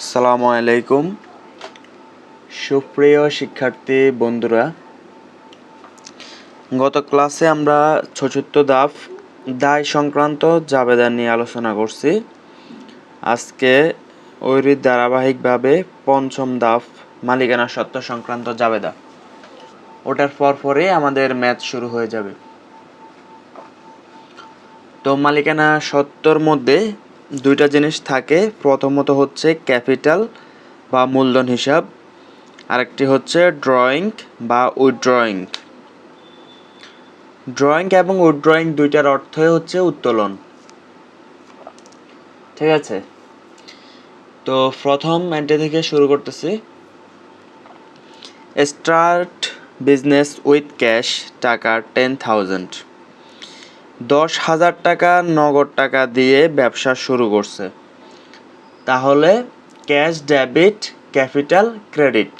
আসসালামু আলাইকুম। সুপ্রিয় শিক্ষার্থী, বন্ধুরা, গত ক্লাসে আমরা চতুর্থ দাফ দায় সংক্রান্ত জাবেদা নিয়ে আলোচনা করছি। আজকে ওইরই ধারাবাহিকভাবে পঞ্চম দাফ মালিকানা সত্ত্ব সংক্রান্ত জাবেদা। ওটার পর পরে আমাদের ম্যাচ শুরু হয়ে যাবে। তো মালিকানা সত্ত্বর মধ্যে দুইটা জিনিস থাকে। প্রথমত হচ্ছে ক্যাপিটাল বা মূলধন হিসাব। আরেকটি হচ্ছে ড্রয়িং বা উইথড্রয়িং ড্রয়িং এবং উইথড্রয়িং দুইটার অর্থই হচ্ছে উত্তোলন। ঠিক আছে? তো প্রথম এন্ট্রি থেকে শুরু করতেছি। Start business with cash taka ten thousand দশ হাজার টাকা নগদ টাকা দিয়ে ব্যবসা শুরু করছে। তাহলে ক্যাশ, ডেবিট, ক্যাপিটাল, ক্রেডিট।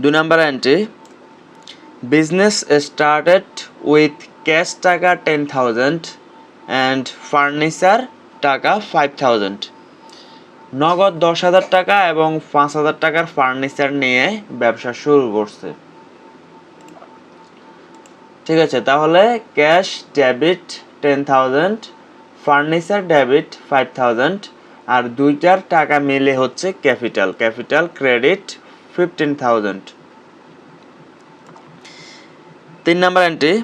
দুই number entry business started with cash taka ten thousand and furniture taka five thousand নগদ দশ হাজার টাকা এবং পাঁচ হাজার টাকার ফার্নিচার নিয়ে ব্যবসা শুরু করছে। ঠিক আছে, তাহলে cash debit ten thousand, furniture debit five thousand, আর দুইটার টাকা মিলে হচ্ছে capital capital credit fifteen thousand. তিন number entry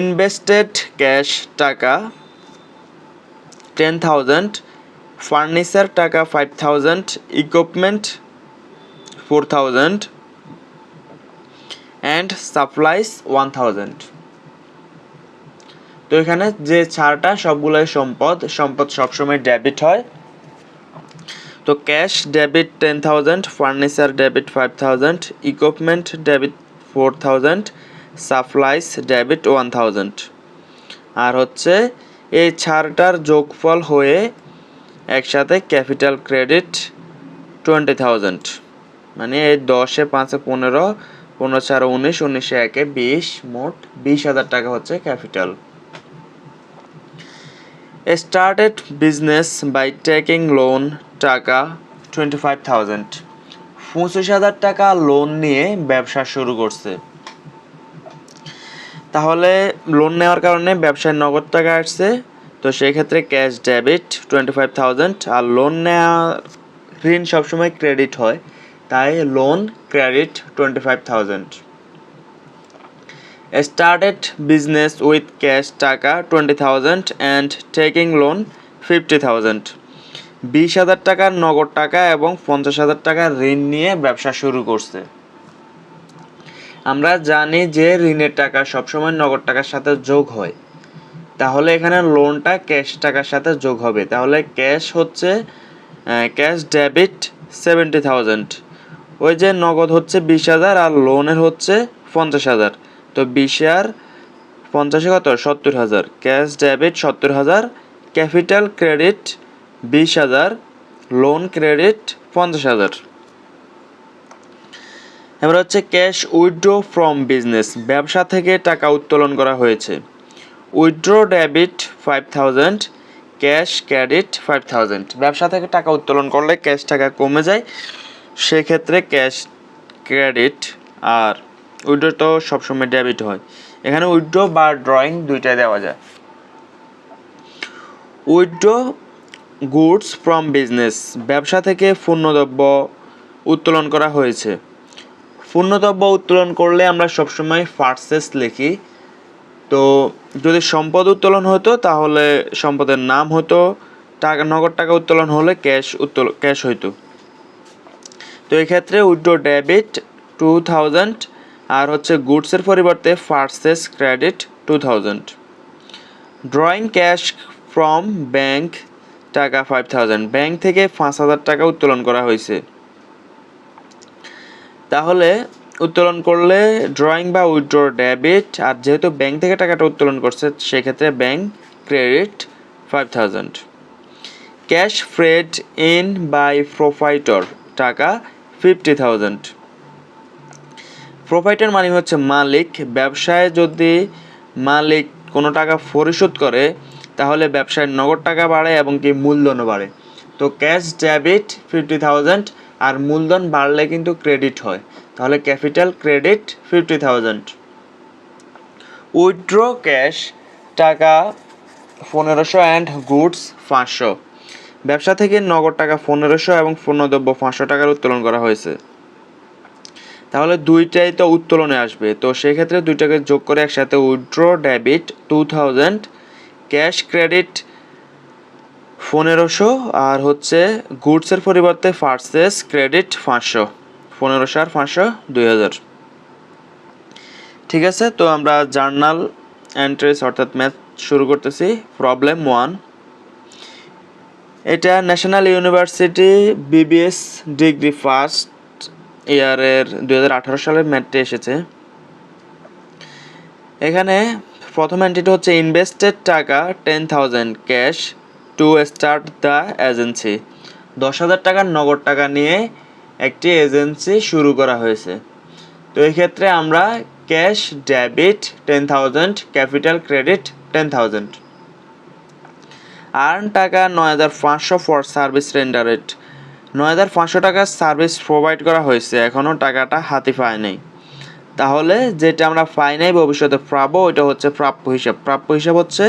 invested cash taka ten thousand, furniture taka five thousand, equipment four thousand and supplies one thousand তো এখানে যে ছাড়টা, সবগুলোই সম্পদ সম্পদ সবসময় ডেবিট হয়। তো cash debit ten thousand furniture debit five thousand equipment debit four thousand supplies debit one thousand আর হচ্ছে, এই ছাড়টার যোগফল হয়ে একসাথে ক্যাপিটাল ক্রেডিট টোয়েন্টি থাউজেন্ড মানে এই দশে পাঁচে পনেরো পনেরো চার, উনিশ, উনিশে একে বিশ, মোট বিশ হাজার টাকা হচ্ছে capital. Started business by taking loan taka twenty five thousand পঁচিশ হাজার টাকা লোন নিয়ে ব্যবসা শুরু করছে। তাহলে লোন নেওয়ার কারণে ব্যবসায় নগদ টাকা আসছে, তো সেক্ষেত্রে cash debit twenty five thousand আর লোন নেওয়া ঋণ সবসময় ক্রেডিট হয়। তাই loan credit twenty five thousand started business with cash taka twenty thousand and taking loan fifty thousand বিশ হাজার টাকার নগদ টাকা এবং পঞ্চাশ হাজার টাকা ঋণ নিয়ে ব্যবসা শুরু করছে। আমরা জানি যে ঋণের টাকা সবসময় নগদ টাকার সাথে যোগ হয়। তাহলে এখানে লোনটা ক্যাশ টাকার সাথে যোগ হবে। তাহলে ক্যাশ হচ্ছে ক্যাশ ডেবিট সেভেন্টি থাউজেন্ড ওই যে নগদ হচ্ছে বিশ হাজার আর লোনের হচ্ছে পঞ্চাশ হাজার। তো বিশে আর পঞ্চাশে কত? সত্তর হাজার। ক্যাশ ডেবিট সত্তর হাজার। ক্যাপিটাল ক্রেডিট বিশ হাজার। লোন ক্রেডিট পঞ্চাশ হাজার। এবার হচ্ছে ক্যাশ উইথড্র ফ্রম বিজনেস ব্যবসা থেকে টাকা উত্তোলন করা হয়েছে। Withdraw debit five thousand cash credit five thousand ব্যবসা থেকে টাকা উত্তোলন করলে ক্যাশ টাকা কমে যায়। সেক্ষেত্রে ক্যাশ ক্রেডিট আর উইথড্র তো সবসময় ডেবিট হয়। এখানে উইথড্র বা ড্রয়িং দুইটাই দেওয়া যায়। উইথড্র গুডস ফ্রম বিজনেস, ব্যবসা থেকে পণ্যদ্রব্য উত্তোলন করা হয়েছে। পণ্যদ্রব্য উত্তোলন করলে আমরা সবসময় পার্সেস লিখি। তো যদি সম্পদ উত্তোলন হতো, তাহলে সম্পদের নাম হতো, টাকা, নগদ টাকা উত্তোলন হলে ক্যাশ উত্তোলন ক্যাশ হইতো। তো এক্ষেত্রে উইথড্র ডেবিট টু থাউজেন্ড আর হচ্ছে গুডসের পরিবর্তে purchase credit two thousand drawing cash from bank taka five thousand bank থেকে পাঁচ হাজার টাকা উত্তোলন করা হয়েছে। তাহলে উত্তোলন করলে ড্রয়িং বা উইথড্র ডেবিট আর যেহেতু ব্যাংক থেকে টাকাটা উত্তোলন করছে, সেক্ষেত্রে bank credit five thousand cash freed in by proprietor taka fifty thousand proprietor মানে হচ্ছে মালিক, ব্যবসায় যদি মালিক কোনো টাকা পরিশোধ করে, তাহলে ব্যবসায় নগদ টাকা বাড়ে এবং কি মূলধনও বাড়ে। তো ক্যাশ ডেবিট ফিফটি থাউজেন্ড আর মূলধন বাড়লে কিন্তু ক্রেডিট হয়। তাহলে capital credit fifty thousand withdraw cash taka পনেরোশো অ্যান্ড গুডস পাঁচশো। ব্যবসা থেকে নগদ টাকা পনেরোশো এবং পণ্যদ্রব্য পাঁচশো টাকার উত্তোলন করা হয়েছে। তাহলে দুইটাই তো উত্তোলনে আসবে। তো সেক্ষেত্রে দুইটাকে যোগ করে একসাথে withdraw debit two thousand cash credit পনেরোশো আর হচ্ছে গুডসের পরিবর্তে পার্সেস ক্রেডিট পাঁচশো। পনেরোশো আর পাঁচশো দুই হাজার। ঠিক আছে, তো আমরা জার্নাল এন্ট্রিস অর্থাৎ ম্যাথ শুরু করতেছি। প্রবলেম ওয়ান এটা National University BBS degree first ইয়ারের দু হাজার আঠারো সালের ম্যাথটি এসেছে। এখানে প্রথম এন্ট্রিটা হচ্ছে invested taka ten thousand cash to start the agency দশ হাজার টাকার নগদ টাকা নিয়ে একটি এজেন্সি শুরু করা হয়েছে। তো এই ক্ষেত্রে আমরা cash debit ten thousand capital credit ten thousand earn taka নয় হাজার পাঁচশো ফর সার্ভিস রেন্ডারেড। নয় হাজার পাঁচশো টাকার সার্ভিস প্রোভাইড করা হয়েছে এখনও টাকাটা হাতে পায় নাই। তাহলে যেটা আমরা পাই নাই ভবিষ্যতে পাবো, ওইটা হচ্ছে প্রাপ্য হিসাব। প্রাপ্য হিসাব হচ্ছে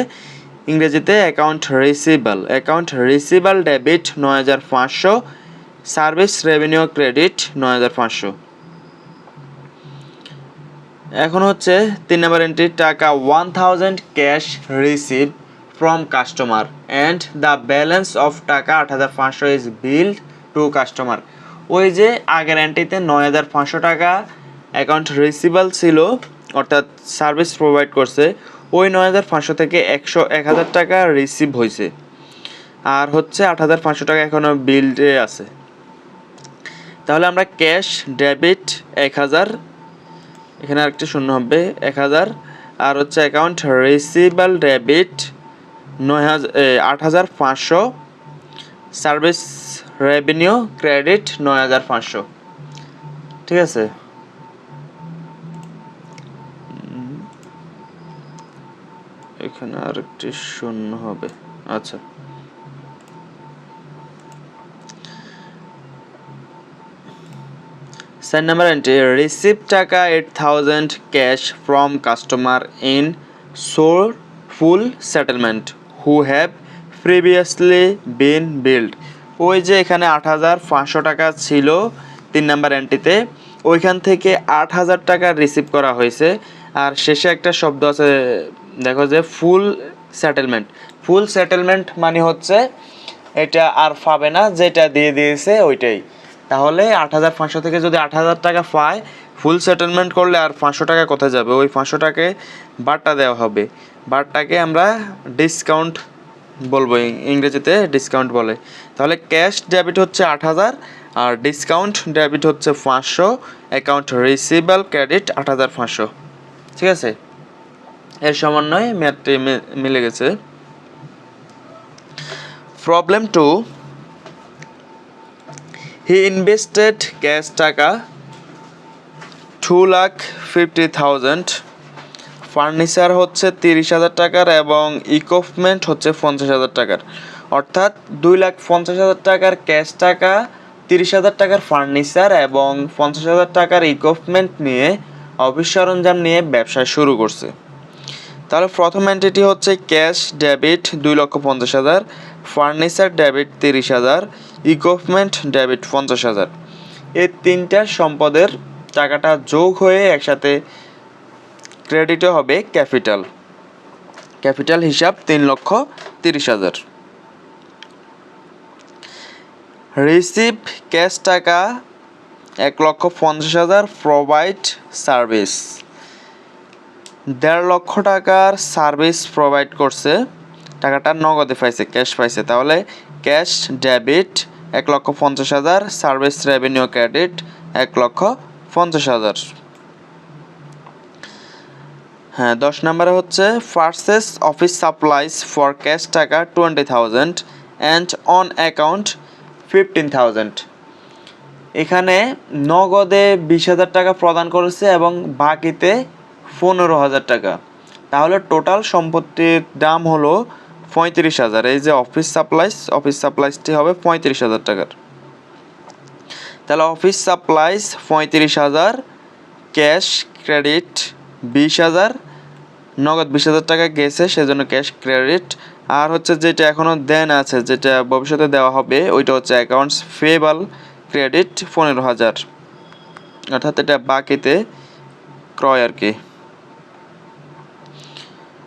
ইংরেজিতে account receivable. Account receivable debit নয় হাজার পাঁচশো, সার্ভিস রেভিনিউ ক্রেডিট নয় হাজার পাঁচশো। এখন হচ্ছে তিন number entry taka one thousand cash receive from customer and the balance of taka আট হাজার পাঁচশো ইজ বিল্ড টু কাস্টমার ওই যে আগের এন্ট্রিতে নয় হাজার পাঁচশো টাকা অ্যাকাউন্ট রিসিভাল ছিল, অর্থাৎ সার্ভিস প্রোভাইড করছে, ওই নয় হাজার পাঁচশো থেকে একশো এক হাজার টাকা রিসিভ হয়েছে আর হচ্ছে আট হাজার পাঁচশো টাকা এখনও বিল্ডে আছে। তাহলে আমরা ক্যাশ ডেবিট এক হাজার, এখানে আরেকটি শূন্য হবে, এক হাজার, আর হচ্ছে অ্যাকাউন্ট রিসিভাল ডেবিট নয় হাজার আট হাজার পাঁচশো। সার্ভিস রেভিনিউ ক্রেডিট নয় হাজার পাঁচশো। ঠিক আছে? এখানে আরেকটি শূন্য হবে। আচ্ছা। Sign number entry receive taka eight thousand cash from customer in sore full settlement who have previously been billed ওই যে এখানে আট হাজার পাঁচশো টাকা ছিল তিন নাম্বার এন্ট্রিতে ওইখান থেকে আট হাজার টাকা রিসিভ করা হয়েছে। আর শেষে একটা শব্দ আছে, দেখো যে ফুল সেটেলমেন্ট ফুল সেটেলমেন্ট মানে হচ্ছে এটা আর পাবে না, যেটা দিয়ে দিয়েছে ওইটাই। তাহলে আট হাজার পাঁচশো থেকে যদি আট হাজার টাকা পায় ফুল সেটেলমেন্ট করলে আর পাঁচশো টাকা কোথায় যাবে? ওই পাঁচশো টাকায় বারটা দেওয়া হবে। বারটাকে আমরা ডিসকাউন্ট বলব ইংরেজিতে ডিসকাউন্ট বলে। তাহলে ক্যাশ ডেবিট হচ্ছে আট হাজার, আর ডিসকাউন্ট ডেবিট হচ্ছে পাঁচশো অ্যাকাউন্ট রিসিভাল ক্রেডিট আট হাজার পাঁচশো। ঠিক আছে? এর সমন্বয়ে ম্যাথটি মিলে গেছে। Problem two he invested cash taka two lakh fifty thousand furniture হচ্ছে তিরিশ হাজার টাকার এবং ইকুইপমেন্ট হচ্ছে পঞ্চাশ হাজার টাকার। অর্থাৎ দুই লাখ পঞ্চাশ হাজার টাকার ক্যাশ টাকা, তিরিশ হাজার টাকার ফার্নিচার এবং পঞ্চাশ হাজার টাকার ইকুইপমেন্ট নিয়ে অফিস সরঞ্জাম নিয়ে ব্যবসা শুরু করছে। তাহলে প্রথম এন্ট্রিটি হচ্ছে ক্যাশ ডেবিট দুই লক্ষ পঞ্চাশ হাজার ফার্নিচার ডেবিট তিরিশ হাজার ইকুইপমেন্ট ডেবিট পঞ্চাশ হাজার। এই তিনটা সম্পদের টাকাটা যোগ হয়ে একসাথে ক্রেডিটে হবে ক্যাপিটাল। ক্যাপিটাল হিসাব তিন লক্ষ তিরিশ হাজার। রিসিভ ক্যাশ টাকা এক লক্ষ পঞ্চাশ হাজার প্রোভাইড সার্ভিস। দেড় লক্ষ টাকার সার্ভিস প্রোভাইড করছে। টাকাটা নগদে পাইছে, ক্যাশ পাইছে। তাহলে ক্যাশ ডেবিট এক লক্ষ পঞ্চাশ হাজার, সার্ভিস রেভিনিউ ক্রেডিট এক লক্ষ পঞ্চাশ হাজার। হ্যাঁ দশ নম্বরে হচ্ছে purchase office supplies for cash taka twenty thousand and on account fifteen thousand এখানে নগদে বিশ হাজার টাকা প্রদান করেছে এবং বাকিতে পনেরো হাজার টাকা। তাহলে টোটাল সম্পত্তির দাম হলো পঁয়ত্রিশ হাজার। এই যে অফিস সাপ্লাইস অফিস সাপ্লাইসটি হবে পঁয়ত্রিশ হাজার টাকার। তাহলে অফিস সাপ্লাইস পঁয়ত্রিশ হাজার ক্যাশ ক্রেডিট বিশ হাজার নগদ বিশ হাজার টাকা গেছে, সেজন্য ক্যাশ ক্রেডিট। আর হচ্ছে যেটা এখনও দেন আছে, যেটা ভবিষ্যতে দেওয়া হবে, ওইটা হচ্ছে অ্যাকাউন্টস ফেবাল ক্রেডিট পনেরো হাজার। অর্থাৎ এটা বাকিতে ক্রয় আর কি।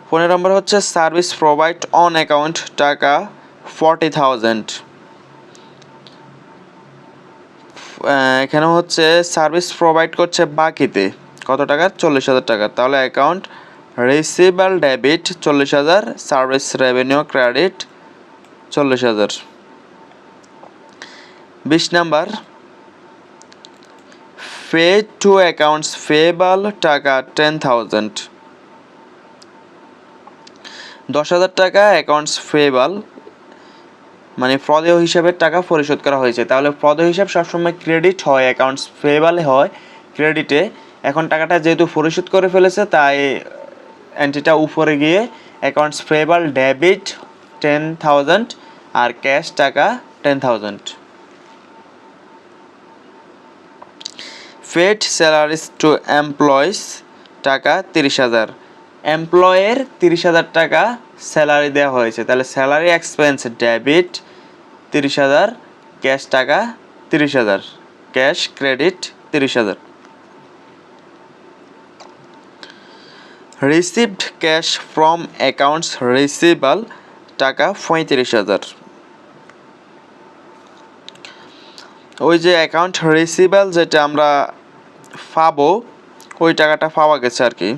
পনেরো নম্বর হচ্ছে service provide on account taka forty thousand. এখানে হচ্ছে সার্ভিস প্রোভাইড করছে বাকিতে, কত টাকা? চল্লিশ হাজার টাকা। তাহলে অ্যাকাউন্ট রিসিভাল ডেবিট চল্লিশ হাজার সার্ভিস রেভিনিউ ক্রেডিট চল্লিশ হাজার। বিশ number pay to accounts payable taka ten thousand দশ হাজার টাকা অ্যাকাউন্টস পেয়েবল মানে প্রদেয় হিসাবের টাকা পরিশোধ করা হয়েছে। তাহলে প্রদেয় হিসাব সবসময় ক্রেডিট হয় অ্যাকাউন্টস পেয়েবলে হয় ক্রেডিটে এখন টাকাটা যেহেতু পরিশোধ করে ফেলেছে, তাই এন্ট্রিটা উপরে গিয়ে accounts payable debit ten thousand R cash taka ten thousand paid salaries to employees taka তিরিশ হাজার। এমপ্লয়ের তিরিশ হাজার টাকা স্যালারি দেওয়া হয়েছে। তাহলে স্যালারি এক্সপেন্স ডেবিট তিরিশ হাজার ক্যাশ টাকা তিরিশ হাজার ক্যাশ ক্রেডিট তিরিশ হাজার। Received cash from accounts receivable taka পঁয়ত্রিশ হাজার। ওই যে অ্যাকাউন্ট রিসিভাল যেটা আমরা পাবো, ওই টাকাটা পাওয়া গেছে আর কি।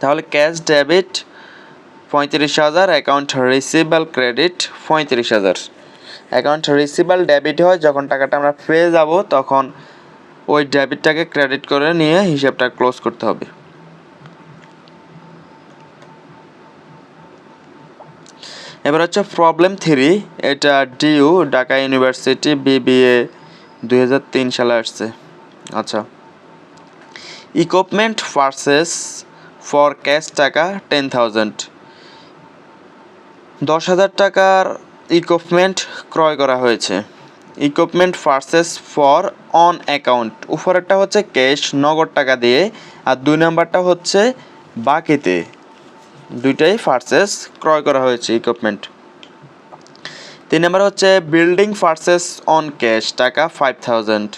তাহলে ক্যাশ ডেবিট পঁয়ত্রিশ হাজার, অ্যাকাউন্ট রিসিভাল ক্রেডিট পঁয়ত্রিশ হাজার। অ্যাকাউন্ট রিসিভাল ডেবিট হয়, যখন টাকাটা আমরা পেয়ে যাব, তখন ওই ডেবিটটাকে ক্রেডিট করে নিয়ে হিসাবটা ক্লোজ করতে হবে। এবার হচ্ছে প্রবলেম থ্রি এটা ডিইউ ঢাকা ইউনিভার্সিটি বিবিএ দুই হাজার তিন সালে আসছে। আচ্ছা। Equipment purchase for cash taka ten thousand দশ হাজার টাকার ইকুইপমেন্ট ক্রয় করা হয়েছে। Equipment purchase for on account উপরেরটা হচ্ছে ক্যাশ নগদ টাকা দিয়ে। আর দুই নাম্বারটা হচ্ছে বাকিতে। দুইটাই পারচেস ক্রয় করা হয়েছে ইকুইপমেন্ট তিন নাম্বার হচ্ছে building purchase on cash taka five thousand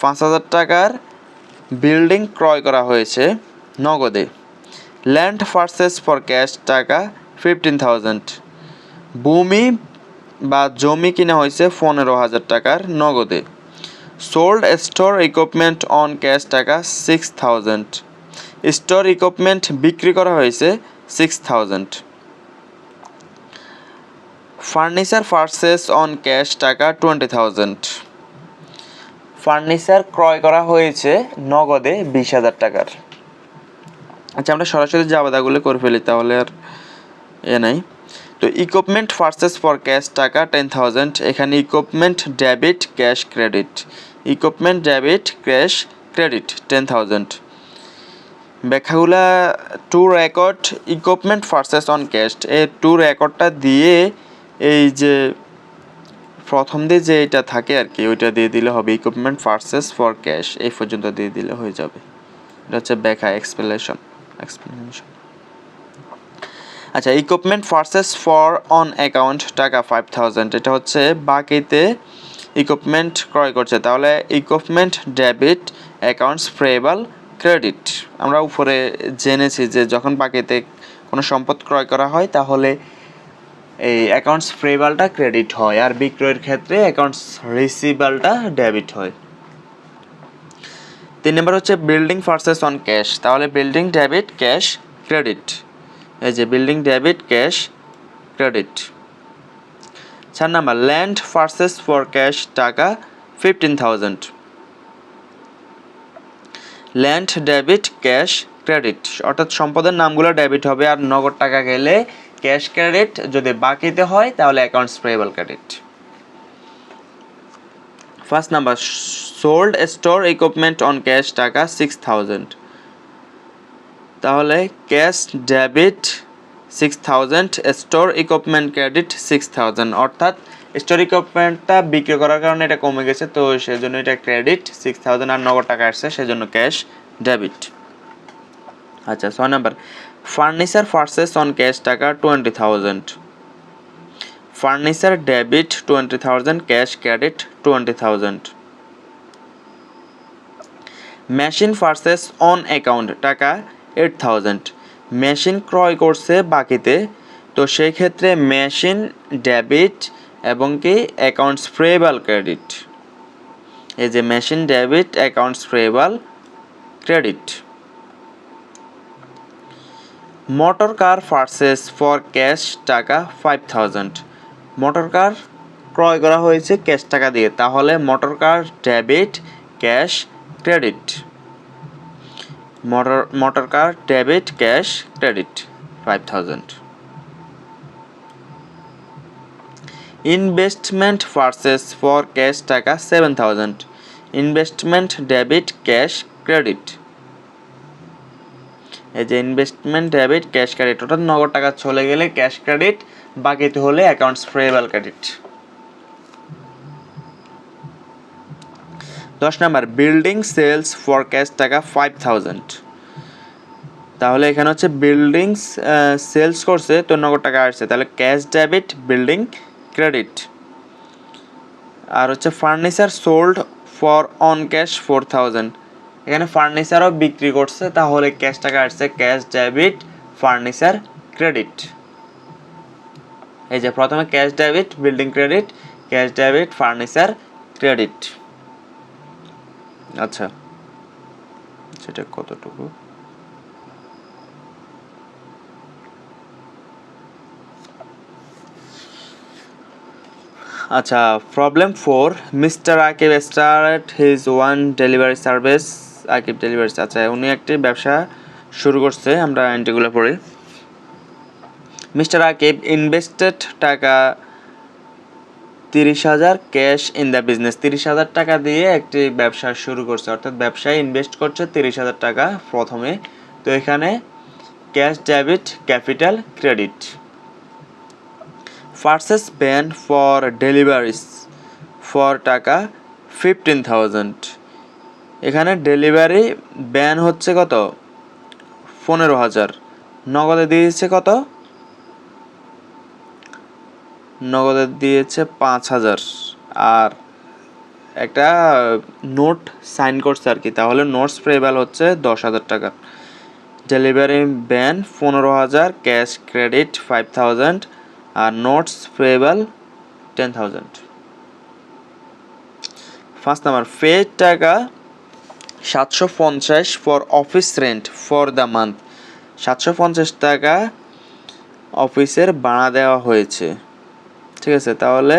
পাঁচ হাজার টাকার বিল্ডিং ক্রয় করা হয়েছে নগদে। Land purchase for cash taka fifteen thousand ভূমি বা জমি কিনা হয়েছে পনেরো হাজার টাকার নগদে। Sold store equipment on cash taka six thousand store equipment বিক্রি করা হয়েছে six thousand furniture purchase on cash taka twenty thousand furniture ক্রয় করা হয়েছে নগদে বিশ হাজার টাকার। আচ্ছা আমরা সরাসরি জাবেদাগুলো করে ফেলি, তাহলে আর এ নাই। তো equipment purchase for cash taka ten thousand এখানে equipment debit cash credit equipment debit cash credit ten thousand ব্যাখ্যাগুলা to record equipment purchase on cash এই টু রেকর্ডটা দিয়ে এই যে প্রথম দিয়ে যে এটা থাকে আর কি, ওইটা দিয়ে দিলে হবে ইকুইপমেন্ট পারচেস ফর ক্যাশ এই পর্যন্ত দিয়ে দিলে হয়ে যাবে। এটা হচ্ছে ব্যাখ্যা এক্সপ্লেনেশন এক্সপ্লেনেশন আচ্ছা equipment purchase for on account taka five thousand এটা হচ্ছে বাকিতে ইকুইপমেন্ট ক্রয় করছে। তাহলে equipment debit accounts payable credit আমরা উপরে জেনেছি যে যখন বাকিতে কোনো সম্পদ ক্রয় করা হয়, তাহলে এই অ্যাকাউন্টস প্রেবালটা ক্রেডিট হয় আর বিক্রয়ের ক্ষেত্রে অ্যাকাউন্টস রিসিভালটা ডেবিট হয়। তিন নম্বর হচ্ছে বিল্ডিং ফার্সেস অন ক্যাশ তাহলে বিল্ডিং ডেবিট ক্যাশ ক্রেডিট এই যে বিল্ডিং ডেবিট ক্যাশ ক্রেডিট চার number land purchase for cash taka fifteen thousand land debit cash credit অর্থাৎ সম্পদের নামগুলো ডেবিট হবে আর নগদ টাকা গেলে ক্যাশ ক্রেডিট যদি বাকিতে হয় তাহলে accounts payable credit first number sold store equipment on cash taka six thousand তাহলে cash debit six thousand store equipment credit six thousand অর্থাৎ স্টোর ইকুইপমেন্টটা বিক্রি করার কারণে এটা কমে গেছে, তো সেজন্য এটা ক্রেডিট সিক্স থাউজেন্ড আর নগদ টাকা আসছে, সেজন্য ক্যাশ ডেবিট আচ্ছা ছয় number. Furniture purchase on cash taka twenty thousand furniture debit twenty thousand cash credit twenty thousand machine purchase on account taka eight thousand machine ক্রয় করছে বাকিতে। তো সেই ক্ষেত্রে মেশিন, ডেবিট এবং কি অ্যাকাউন্টস প্রেয়েবল ক্রেডিট। এই যে machine, debit, accounts payable credit. Motor car purchase for cash taka five thousand. Motor car ক্রয় করা হয়েছে ক্যাশ টাকা দিয়ে। তাহলে motor car debit, cash, credit. Motor motor car, debit, cash, credit five thousand investment purchase for cash taka seven thousand investment, debit, cash, credit. এই যে investment, debit, cash, credit, অর্থাৎ নগদ টাকা চলে গেলে ক্যাশ ক্রেডিট বাকিতে হলে অ্যাকাউন্টস প্রেয়েবল ক্রেডিট। দশ number building sales for cash taka five thousand তাহলে এখানে হচ্ছে বিল্ডিংস সেলস করছে, তো নগদ টাকা আসছে। তাহলে ক্যাশ ডেবিট বিল্ডিং ক্রেডিট আর হচ্ছে furniture sold for on cash four thousand এখানে ফার্নিচারও বিক্রি করছে, তাহলে ক্যাশ টাকা আসছে ক্যাশ ডেবিট ফার্নিচার ক্রেডিট এই যে প্রথমে cash debit building credit cash debit furniture credit আচ্ছা। সেটা কতটুকু? আচ্ছা problem four mister Akib start his one delivery service Akib delivery আচ্ছা উনি একটি ব্যবসা শুরু করছে, আমরা এন্ট্রিগুলো পড়ি। মিস্টার আকিব ইনভেস্টেড টাকা তিরিশ হাজার ক্যাশ ইন দ্য বিজনেস তিরিশ হাজার টাকা দিয়ে একটি ব্যবসা শুরু করছে। অর্থাৎ ব্যবসায় ইনভেস্ট করছে তিরিশ হাজার টাকা প্রথমে। তো এখানে cash debit capital credit purchase van for deliveries for taka fifteen thousand এখানে ডেলিভারি ব্যান হচ্ছে কত? পনেরো হাজার। নগদে দিয়েছে কত? নগদে দিয়েছে পাঁচ হাজার। আর একটা নোট সাইন করছে আর কি, তাহলে নোটস প্রেবেল হচ্ছে দশ হাজার টাকা। ডেলিভারি ব্যান পনেরো হাজার, ক্যাশ ক্রেডিট ফাইভ থাউজেন্ড, আর notes payable ten thousand. First number, pay taka সাতশো পঞ্চাশ for office rent for the month. সাতশো পঞ্চাশ টাকা অফিসের ভাড়া দেওয়া হয়েছে। ঠিক আছে, তাহলে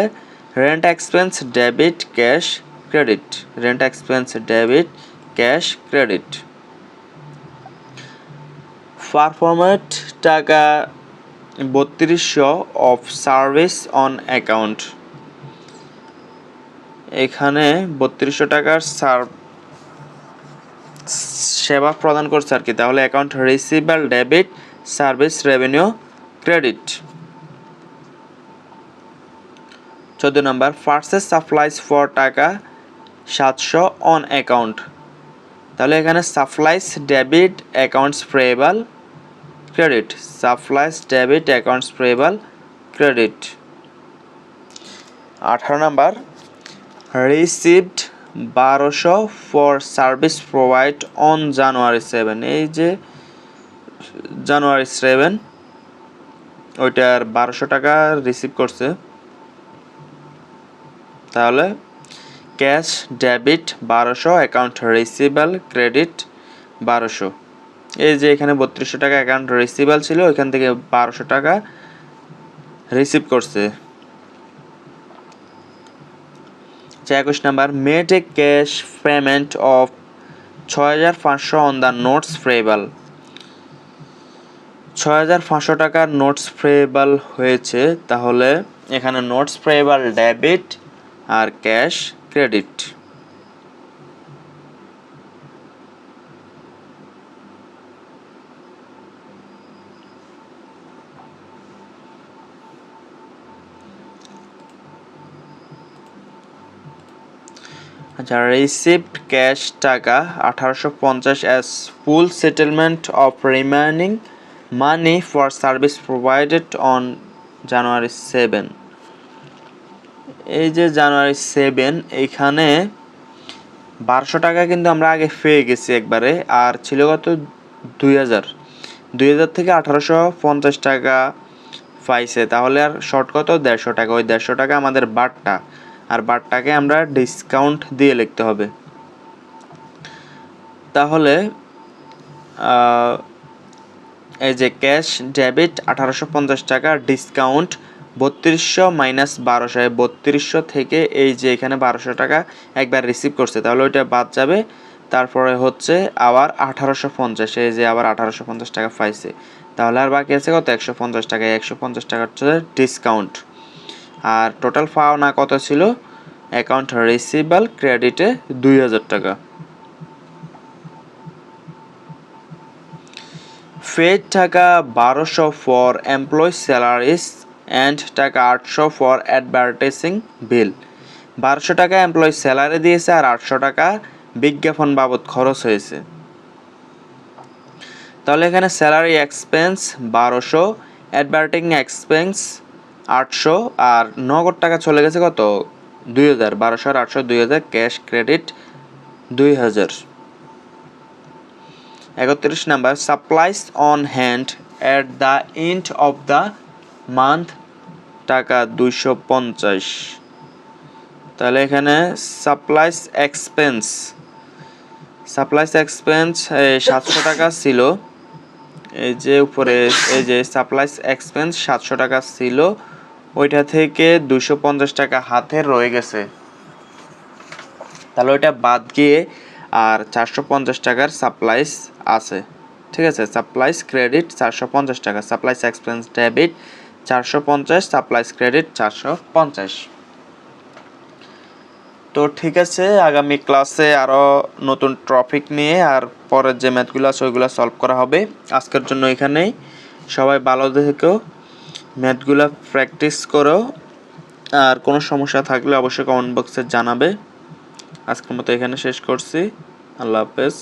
rent expense debit cash credit rent expense debit cash credit পারফরমেট টাকা বত্রিশশো অফ সার্ভিস অন অ্যাকাউন্ট এখানে বত্রিশশো টাকার সার সেবা প্রদান করছে আর কি। তাহলে account receivable debit service revenue credit চোদ্দ নম্বর পার্সেস সাপ্লাইজ ফর টাকা সাতশো অন অ্যাকাউন্ট তাহলে এখানে supplies debit accounts payable credit supplies debit accounts payable credit আঠারো নাম্বার রিসিভড বারোশো for service provide on January seven এই যে জানুয়ারি সেভেন ওইটার বারোশো টাকা রিসিভ করছে। তাহলে ক্যাশ, ডেবিট বারোশো, অ্যাকাউন্ট রিসিভেবল ক্রেডিট বারোশো। এই যে এখানে বত্রিশশো টাকা অ্যাকাউন্ট রিসিভেবল ছিল, ওইখান থেকে বারোশো টাকা রিসিভ করছে। একুশ number made a cash payment of ছয় হাজার পাঁচশো অন দ্য নোটস ফ্রেবল ছয় হাজার পাঁচশো টাকার নোটস ফ্রেবল হয়েছে, তাহলে এখানে নোটস ফ্রেবল ডেবিট আর ক্যাশ ক্রেডিট। আচ্ছা রিসিপ্ট ক্যাশ টাকা আঠারোশো পঞ্চাশ as full settlement of remaining money for service provided on January seven এই যে জানুয়ারি সেভেন এইখানে বারোশো টাকা কিন্তু আমরা আগে পেয়ে গেছি একবারে, আর ছিল কত? দুই হাজার। দুই হাজার থেকে আঠারোশো পঞ্চাশ টাকা পাইছে। তাহলে আর শর্ট কত? দেড়শো টাকা। ওই দেড়শো টাকা আমাদের বারটা। আর বারটাকে আমরা ডিসকাউন্ট দিয়ে লিখতে হবে। তাহলে এই যে ক্যাশ ডেবিট আঠারোশো পঞ্চাশ টাকা ডিসকাউন্ট বত্রিশশো মাইনাস বারোশো বত্রিশশো থেকে এই যে এখানে বারোশো টাকা একবার রিসিভ করছে, তাহলে ওইটা বাদ যাবে। তারপরে হচ্ছে আবার আঠারোশো পঞ্চাশ, এই যে আবার আঠারোশো পঞ্চাশ টাকা পাইছে। তাহলে আর বাকি আছে কত? একশো পঞ্চাশ টাকা একশো পঞ্চাশ টাকা হচ্ছে ডিসকাউন্ট আর টোটাল পাওনা কত ছিল? অ্যাকাউন্ট রিসিভাল ক্রেডিটে দুই হাজার টাকা। ফেড টাকা বারোশো ফর এমপ্লয় স্যালারিস অ্যান্ড টাকা আটশো ফর অ্যাডভার্টাইজিং বিল বারোশো টাকা এমপ্লয় স্যালারি দিয়েছে আর আটশো টাকা বিজ্ঞাপন বাবদ খরচ হয়েছে। তাহলে এখানে স্যালারি এক্সপেন্স বারোশো অ্যাডভার্টিং এক্সপেন্স আটশো আর নগদ টাকা চলে গেছে কত? দুই হাজার। বারোশো আর আটশো, দুই হাজার। ক্যাশ ক্রেডিট দুই হাজার। একত্রিশ number supplies on hand at the end of the month taka দুইশো পঞ্চাশ। তাহলে এখানে সাপ্লাইস এক্সপেন্স সাপ্লাইস এক্সপেন্স সাতশো টাকা ছিল। এই যে উপরে, এই যে সাপ্লাইস এক্সপেন্স সাতশো টাকা ছিল। ওইটা থেকে দুশো পঞ্চাশ টাকা হাতে রয়ে গেছে। তাহলে ওইটা বাদ গিয়ে আর চারশো পঞ্চাশ টাকার সাপ্লাইস আছে। ঠিক আছে? সাপ্লাইস ক্রেডিট চারশো পঞ্চাশ টাকা। সাপ্লাইস এক্সপেন্স ডেবিট চারশো পঞ্চাশ সাপ্লাইস ক্রেডিট চারশো পঞ্চাশ। তো ঠিক আছে, আগামী ক্লাসে আরও নতুন টপিক নিয়ে আর পরের যে ম্যাথগুলো আছে ওইগুলো সলভ করা হবে। আজকের জন্য এখানেই। সবাই ভালো থেকেও ম্যাথগুলো প্র্যাকটিস করো। আর কোনো সমস্যা থাকলে অবশ্যই কমেন্ট বক্সে জানাবে। আজকের মতো এখানে শেষ করছি। আল্লাহ হাফেজ।